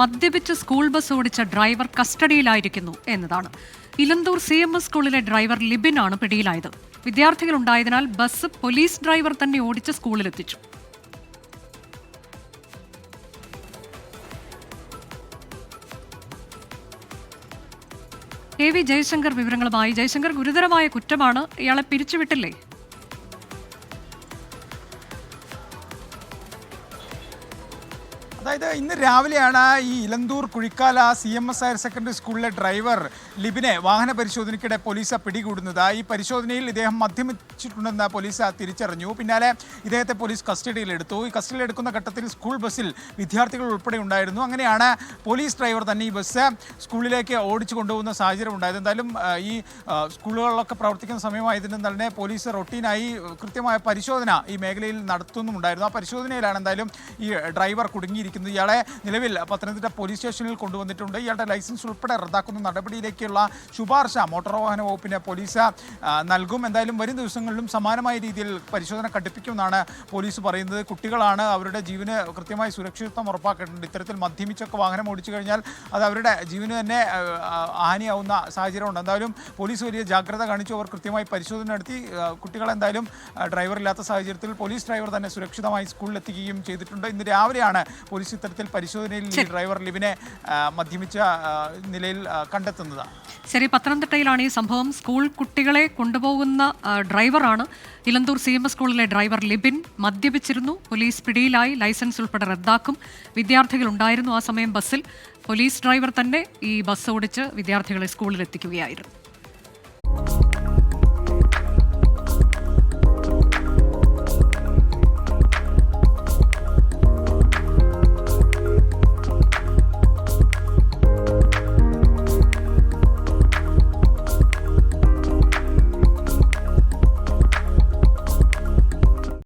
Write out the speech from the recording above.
മദ്യപിച്ച് school bus ഓടിച്ച driver കസ്റ്റഡിയിലായിരിക്കുന്നു എന്നതാണ്. ഇലന്തൂർ സി എം എസ് സ്കൂളിലെ ഡ്രൈവർ ലിബിനാണ് പിടിയിലായത്. വിദ്യാർത്ഥികളുണ്ടായതിനാൽ ബസ് പോലീസ് ഡ്രൈവർ തന്നെ ഓടിച്ച് സ്കൂളിലെത്തിച്ചു. എ വി ജയശങ്കർ വിവരങ്ങളുമായി. ജയശങ്കർ ഗുരുതരമായ കുറ്റമാണ്. ഇയാളെ പിരിച്ചുവിട്ടില്ലേ? അതായത് ഇന്ന് രാവിലെയാണ് ഈ Elanthoor Kuzhikkala C M S higher secondary സ്കൂളിലെ ഡ്രൈവർ ലിബിനെ വാഹന പരിശോധനയ്ക്കിടെ പോലീസ് പിടികൂടുന്നത്. ഈ പരിശോധനയിൽ ഇദ്ദേഹം മദ്യമിച്ചിട്ടുണ്ടെന്ന് പോലീസ് തിരിച്ചറിഞ്ഞു. പിന്നാലെ ഇദ്ദേഹത്തെ പോലീസ് കസ്റ്റഡിയിലെടുത്തു ഈ കസ്റ്റഡിയിൽ എടുക്കുന്ന ഘട്ടത്തിൽ സ്കൂൾ ബസ്സിൽ വിദ്യാർത്ഥികൾ ഉൾപ്പെടെ ഉണ്ടായിരുന്നു. അങ്ങനെയാണ് പോലീസ് ഡ്രൈവർ തന്നെ ഈ ബസ് സ്കൂളിലേക്ക് ഓടിച്ചു കൊണ്ടുപോകുന്ന സാഹചര്യം ഉണ്ടായത്. എന്തായാലും ഈ സ്കൂളുകളിലൊക്കെ പ്രവർത്തിക്കുന്ന സമയമായതിനും തന്നെ പോലീസ് റൊട്ടീനായി കൃത്യമായ പരിശോധന ഈ മേഖലയിൽ നടത്തുന്നുമുണ്ടായിരുന്നു. ആ പരിശോധനയിലാണ് എന്തായാലും ഈ ഡ്രൈവർ കുടുങ്ങിയിരിക്കുന്നത്. ഇയാളെ നിലവിൽ പത്തനംതിട്ട പോലീസ് സ്റ്റേഷനിൽ കൊണ്ടുവന്നിട്ടുണ്ട്. ഇയാളുടെ ലൈസൻസ് ഉൾപ്പെടെ റദ്ദാക്കുന്ന നടപടിയിലേക്കുള്ള ശുപാർശ മോട്ടോർ വാഹന വകുപ്പിന് പോലീസ് നൽകും. എന്തായാലും വരും ദിവസങ്ങളിലും സമാനമായ രീതിയിൽ പരിശോധന കടുപ്പിക്കുമെന്നാണ് പോലീസ് പറയുന്നത്. കുട്ടികളാണ് അവരുടെ ജീവന് കൃത്യമായി സുരക്ഷിതത്വം ഉറപ്പാക്കേണ്ടത് ഇത്തരത്തിൽ മദ്യമിച്ചൊക്കെ വാഹനം ഓടിച്ചു കഴിഞ്ഞാൽ അത് അവരുടെ ജീവന് തന്നെ ഹാനിയാവുന്ന സാഹചര്യമുണ്ട്. എന്തായാലും പോലീസ് വലിയ ജാഗ്രത കാണിച്ചു. അവർ കൃത്യമായി പരിശോധന നടത്തി. കുട്ടികളെന്തായാലും ഡ്രൈവർ ഇല്ലാത്ത സാഹചര്യത്തിൽ പോലീസ് ഡ്രൈവർ തന്നെ സുരക്ഷിതമായി സ്കൂളിലെത്തിക്കുകയും ചെയ്തിട്ടുണ്ട്. ഇന്ന് രാവിലെയാണ് പോലീസ് ഇത്തരത്തിൽ പരിശോധനയിൽ ഈ ഡ്രൈവർ ലിബിനെ മദ്യപിച്ച നിലയിൽ കണ്ടെത്തുന്നത്. ശരി പത്തനംതിട്ടയിലാണ് ഈ സംഭവം. സ്കൂൾ കുട്ടികളെ കൊണ്ടുപോകുന്ന ഡ്രൈവറാണ്. ഇലന്തൂർ സി എം എസ് സ്കൂളിലെ ഡ്രൈവർ ലിബിൻ മദ്യപിച്ചിരുന്നു. പോലീസ് പിടിയിലായി ലൈസൻസ് ഉൾപ്പെടെ റദ്ദാക്കും. വിദ്യാർത്ഥികൾ ഉണ്ടായിരുന്നു ആ സമയം ബസ്സിൽ. പോലീസ് ഡ്രൈവർ തന്നെ ഈ ബസ് ഓടിച്ച് വിദ്യാർത്ഥികളെ സ്കൂളിൽ എത്തിക്കുകയായിരുന്നു